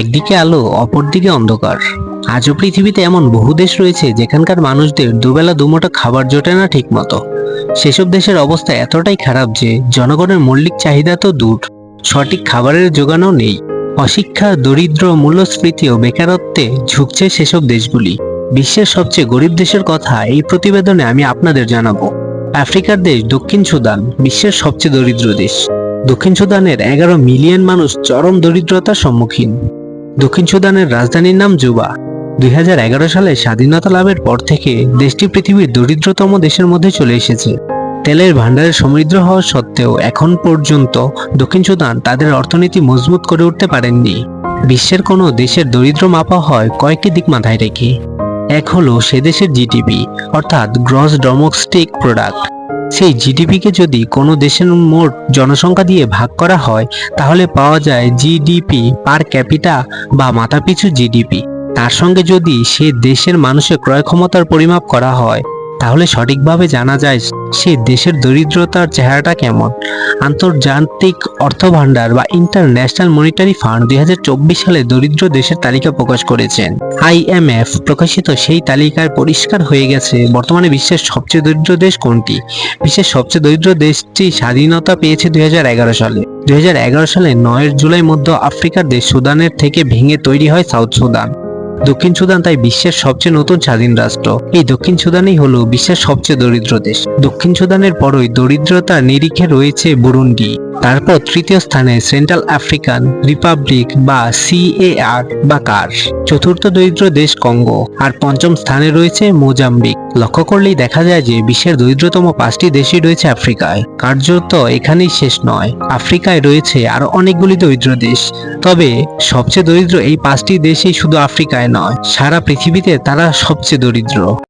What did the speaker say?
একদিকে আলো, অপরদিকে অন্ধকার। আজও পৃথিবীতে এমন বহু দেশ রয়েছে যেখানকার মানুষদের দুবেলা দুমুঠো খাবার জোটে না ঠিকমতো। সেসব দেশের অবস্থা এতটাই খারাপ যে জনগণের মৌলিক চাহিদা তো দূর। সঠিক খাবারের যোগানও নেই। অশিক্ষা, দরিদ্র, মূল্যস্ফীতি ও বেকারত্বে ঝুঁকছে সেসব দেশগুলি। বিশ্বের সবচেয়ে গরিব দেশের কথা এই প্রতিবেদনে আমি আপনাদের জানাব। আফ্রিকার দেশ দক্ষিণ সুদান, বিশ্বের সবচেয়ে দরিদ্র দেশ। দক্ষিণ সুদানের এগারো মিলিয়ন মানুষ চরম দরিদ্রতার সম্মুখীন। দক্ষিণ সুদানের রাজধানীর নাম জুবা। দুই হাজার এগারো সালে স্বাধীনতা লাভের পর থেকে দেশটি পৃথিবীর দরিদ্রতম দেশের মধ্যে চলে এসেছে। তেলের ভান্ডারে সমৃদ্ধ হওয়া সত্ত্বেও এখন পর্যন্ত দক্ষিণ সুদান তাদের অর্থনীতি মজবুত করে উঠতে পারেননি। বিশ্বের কোনো দেশের দরিদ্র মাপা হয় কয়েকটি দিক মাথায় রেখে। এক হলো সে দেশের জিডিপি, অর্থাৎ গ্রস ডোমেস্টিক প্রোডাক্ট। সেই জিডিপিকে যদি কোনো দেশের মোট জনসংখ্যা দিয়ে ভাগ করা হয়, তাহলে পাওয়া যায় জিডিপি পার ক্যাপিটা বা মাথাপিছু জিডিপি তার সঙ্গে যদি সে দেশের মানুষের ক্রয় ক্ষমতার পরিমাপ করা হয় তাহলে সঠিকভাবে জানা যায় সে দেশের দরিদ্রতার চেহারাটা কেমন? আন্তর্জাতিক অর্থ ভান্ডার বা ইন্টারন্যাশনাল মনিটারি ফান্ড দুই হাজার চব্বিশ সালে দরিদ্র দেশের তালিকা প্রকাশ করেছেন। আইএমএফ প্রকাশিত সেই তালিকায় পরিষ্কার হয়ে গেছে বর্তমানে বিশ্বের সবচেয়ে দরিদ্র দেশ কোনটি? বিশ্বের সবচেয়ে দরিদ্র দেশটি স্বাধীনতা পেয়েছে দুই হাজার এগারো সালে। দুই হাজার এগারো সালে নয়ের জুলাই মধ্য আফ্রিকার দেশ সুদানের থেকে ভেঙে তৈরি হয় সাউথ সুদান। দক্ষিণ সুদান তাই বিশ্বের সবচেয়ে নতুন স্বাধীন রাষ্ট্র। এই দক্ষিণ সুদানই হলো বিশ্বের সবচেয়ে দরিদ্র দেশ। দক্ষিণ সুদানের পরই দরিদ্রতার নিরিখে রয়েছে বুরুন্ডি। তারপর তৃতীয় স্থানে সেন্ট্রাল আফ্রিকান রিপাবলিক বা সিএআর বা কার চতুর্থ দরিদ্র দেশ কঙ্গো। আর পঞ্চম স্থানে রয়েছে মোজাম্বিক। লক্ষ্য করলেই দেখা যায় যে বিশ্বের দরিদ্রতম পাঁচটি দেশই রয়েছে আফ্রিকায়। কার্যত এখানেই শেষ নয়। আফ্রিকায় রয়েছে আরও অনেকগুলি দরিদ্র দেশ। তবে সবচেয়ে দরিদ্র এই পাঁচটি দেশই শুধু আফ্রিকায় নয়, সারা পৃথিবীতে তারা সবচেয়ে দরিদ্র।